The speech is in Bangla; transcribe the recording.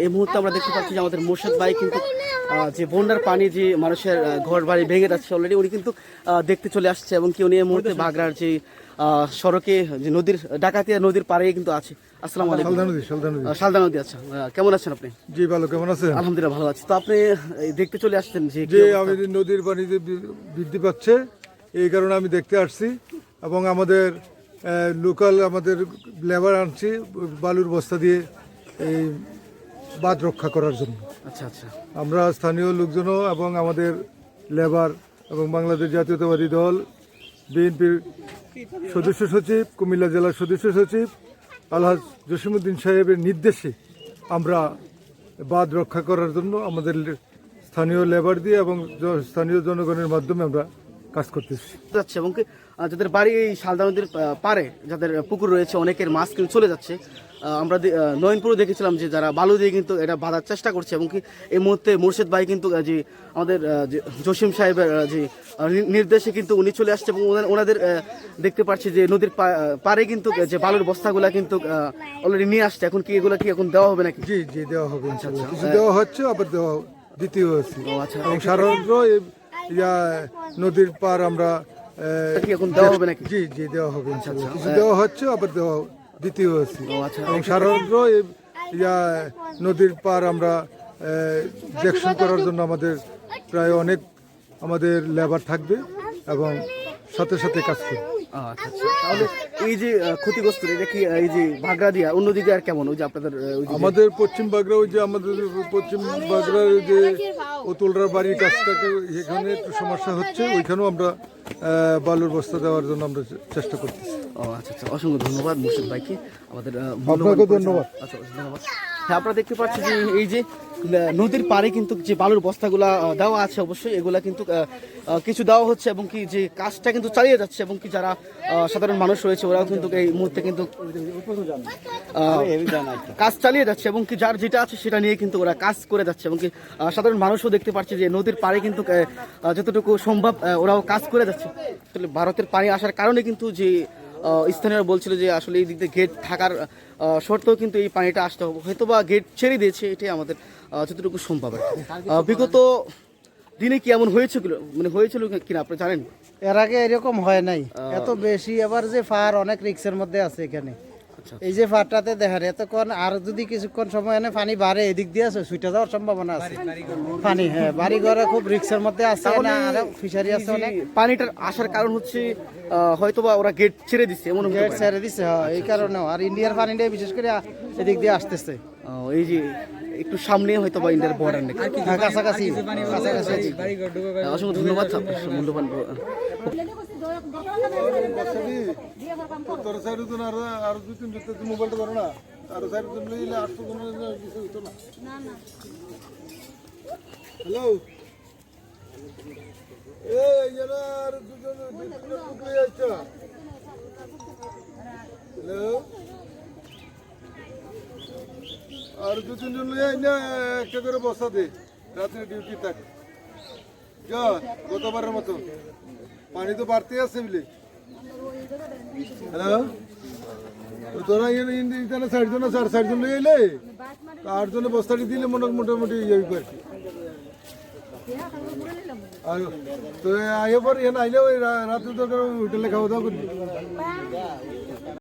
এই মুহূর্তে আমরা দেখতে পাচ্ছি যে আমাদের মোর্শেদ ভাই কিন্তু যে বন্যার পানি যে মানুষের ঘর বাড়ি ভেঙে যাচ্ছে অলরেডি উনি কিন্তু দেখতে চলে আসছে এবং কি উনি এই মুহূর্তে বাগড়ার যে সড়কে যে নদীর ডাকাতিয়া নদীর পাড়ে কিন্তু আছে। আসসালামু আলাইকুম। সালদা নদী আচ্ছা। কেমন আছেন আপনি? জি ভালো কেমন আছেন? আলহামদুলিল্লাহ ভালো আছি। তো আপনি দেখতে চলে আসছেন যে যে? আমি নদীর পানি যে বৃদ্ধি পাচ্ছে এই কারণে আমি দেখতে আসছি এবং আমাদের লোকাল আমাদের লেবার আনছি বালুর বস্তা দিয়ে এই বাঁধ রক্ষা করার জন্য। আচ্ছা আচ্ছা। আমরা স্থানীয় লোকজনও এবং আমাদের লেবার এবং বাংলাদেশ জাতীয়তাবাদী দল বিএনপির সদস্য সচিব কুমিল্লা জেলার সদস্য সচিব আলহাজ জসিমুদ্দিন সাহেবের নির্দেশে আমরা বাঁধ রক্ষা করার জন্য আমাদের স্থানীয় লেবার দিয়ে এবং স্থানীয় জনগণের মাধ্যমে আমরা কাজ করতেছি। যাচ্ছে এবং কি, যাদের বাড়ি এই শালদা নদীর পারে যাদের পুকুর রয়েছে অনেকের মাছ কিন্তু চলে যাচ্ছে। আমরা নয়নপুরে দেখেছিলাম যে যারা বালু দিয়ে কিন্তু এটা বাঁধার চেষ্টা করছে এবং কি এই মুহূর্তে মুর্শিদ ভাই কিন্তু যে আমাদের যে জসিম সাহেবের যে নির্দেশে কিন্তু উনি চলে আসছে এবং ওনাদের দেখতে পাচ্ছি যে নদীর পারে কিন্তু যে বালুর বস্তাগুলা কিন্তু অলরেডি নিয়ে আসছে। এখন কি এগুলো কি এখন দেওয়া হবে নাকি? জি জি দেওয়া হবে দেওয়া হচ্ছে আবার দেওয়া দ্বিতীয় হচ্ছে আচ্ছা। এবং সাধারণত এই নদীর পার আমরা এখন দেওয়া হবে নাকি? জি জি দেওয়া হবে। কিছু দেওয়া হচ্ছে আবার দেওয়া দ্বিতীয় হচ্ছে। আচ্ছা। এবং সাধারণত ইয়া নদীর পার আমরা দেখশন করার জন্য আমাদের প্রায় অনেক আমাদের লেবার থাকবে এবং সাথে সাথে কাজ করবে। আচ্ছা আচ্ছা। তাহলে এই যে ক্ষতিগ্রস্ত এটা কি এই যে ভাগড়া দিয়া অন্যদিকে আর কেমন? ওই যে আপনাদের আমাদের পশ্চিম বাগড়া ওই যে আমাদের পশ্চিম বাগড়ার ওই যে অতুলরার বাড়ির কাছটাকে এখানে একটু সমস্যা হচ্ছে ওইখানেও আমরা আহ, বালুর বস্তা দেওয়ার জন্য আমরা চেষ্টা করতেছি। ও আচ্ছা আচ্ছা অসংখ্য ধন্যবাদ মুর্শিদ ভাইকে। আমাদের ধন্যবাদ। আচ্ছা ধন্যবাদ। আপনারা দেখতে পাচ্ছেন যে এই যে নদীর পাড়ে কিন্তু যে বালুর বস্তাগুলা দেওয়া আছে অবশ্যই এগুলা কিন্তু কিছু দেওয়া হচ্ছে এবং কি যে কাজটা কিন্তু চালিয়ে যাচ্ছে এবং কি যারা সাধারণ মানুষ রয়েছে ওরাও কিন্তু এই মুহূর্তে কিন্তু কাজ চালিয়ে যাচ্ছে এবং কি যার যেটা আছে সেটা নিয়ে কিন্তু ওরা কাজ করে যাচ্ছে এবং কি সাধারণ মানুষও দেখতে পাচ্ছে যে নদীর পাড়ে কিন্তু যতটুকু সম্ভব ওরাও কাজ করে যাচ্ছে। ভারতের পানি আসার কারণে কিন্তু যে স্থানীয়রা বলছিল যে আসলে এই দিক দিয়ে গেট থাকার সত্ত্বেও কিন্তু এই পানিটা আসতে হবে। হয়তো বা গেট ছেড়ে দিয়েছে এটাই আমাদের যতটুকু সম্ভব বিগত দিনে কি এমন হয়েছিল মানে হয়েছিল কিনা আপনি জানেন? এর আগে এরকম হয় নাই। এত বেশি এবার যে ফায়ার অনেক রিক্সের মধ্যে আছে এখানে। এই যে ফাটটাতে দেখার এতক্ষণ আর যদি কিছুক্ষণ সময় এনে পানি বাড়ে এদিক দিয়ে আছে সুইটা যাওয়ার সম্ভাবনা আছে। পানি হ্যাঁ বাড়ি ঘরে খুব রিক্সের মধ্যে আছে না আর ফিশারি আছে অনেক। পানিটার আসার কারণ হচ্ছে আহ, হয়তো বা ওরা গেট ছেড়ে দিচ্ছে এমন গেট ছেড়ে দিছে হ্যাঁ এই কারণেও। আর ইন্ডিয়ার পানিটা বিশেষ করে এদিক দিয়ে আসতেছে। এই যে একটু সামনে হয়তো বা ইন্ডিয়ার বর্ডার নাকি হ্যাঁ, কাছাকাছি কাছাকাছি। অসংখ্য ধন্যবাদ মূল্যবান তোর সাইড তো আরও আরও তিন মোবাইলটা ধরো না। আরও সাইড তো নিলে কোনো কিছু হতো না। হ্যালো এই যারা আর দুজন হ্যালো আর দু তিনজন একটা করে বসা দে, রাত্রে ডিউটি থাক। গতবারের মতো। পানি তো বাড়তে আছে বলে হ্যালো তোরা এখানে ষাটজন চার ষাটজন লই এলে আটজনে বস্তাটি দিলে মনে মোটামুটি ইয়ে আর আর তো আইয়ে পর এখানে আইলে ওই রাত্রে তো হোটেলে খাওয়া দাওয়া করবি।